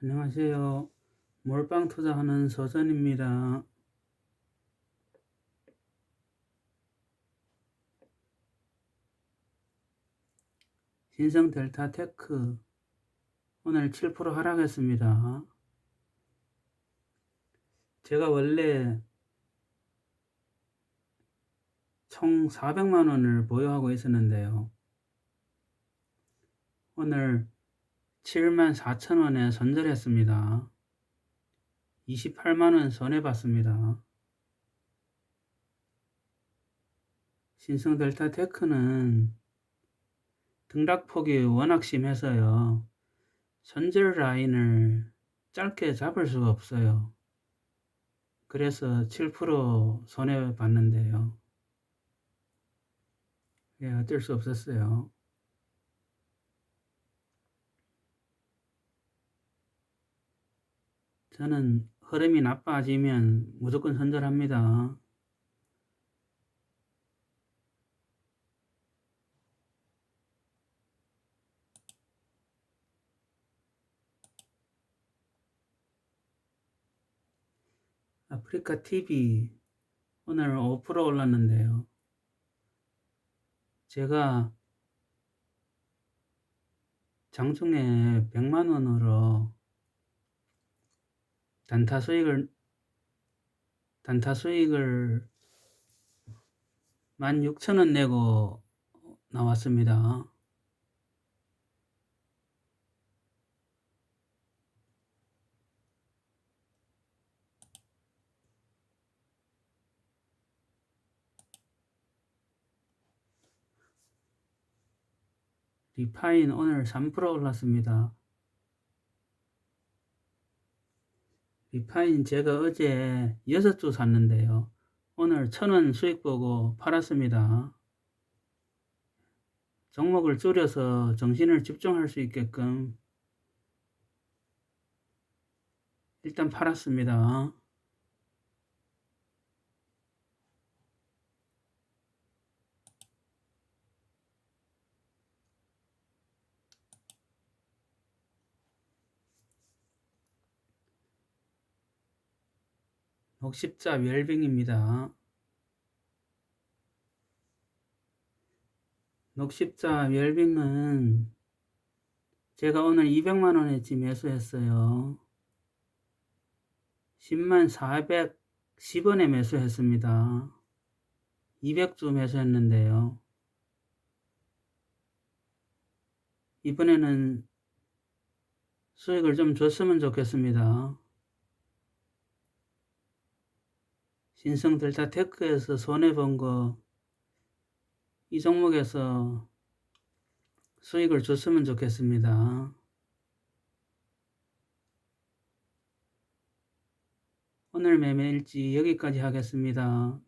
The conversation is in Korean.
안녕하세요. 몰빵 투자하는 서전입니다. 신성 델타 테크 오늘 7% 하락했습니다. 제가 원래 총 400만 원을 보유하고 있었는데요. 오늘 7만 4천 원에 손절했습니다. 28만 원 손해봤습니다. 신성 델타 테크는 등락폭이 워낙 심해서요. 손절 라인을 짧게 잡을 수가 없어요. 그래서 7% 손해봤는데요. 예, 어쩔 수 없었어요. 저는 흐름이 나빠지면 무조건 손절합니다. 아프리카 TV 오늘 5% 올랐는데요. 제가 장중에 100만 원으로 단타 수익을 단타 수익을 16,000원 내고 나왔습니다. 리파인 오늘 3% 올랐습니다. 리파인 제가 어제 6주 샀는데요. 오늘 1000원 수익 보고 팔았습니다. 종목을 줄여서 정신을 집중할 수 있게끔 일단 팔았습니다. 녹십자 웰빙입니다. 녹십자 웰빙은 제가 오늘 200만 원에 매수했어요. 10만 410원에 매수했습니다. 200주 매수했는데요. 이번에는 수익을 좀 줬으면 좋겠습니다. 신성 델타 테크에서 손해본 거, 이 종목에서 수익을 줬으면 좋겠습니다. 오늘 매매일지 여기까지 하겠습니다.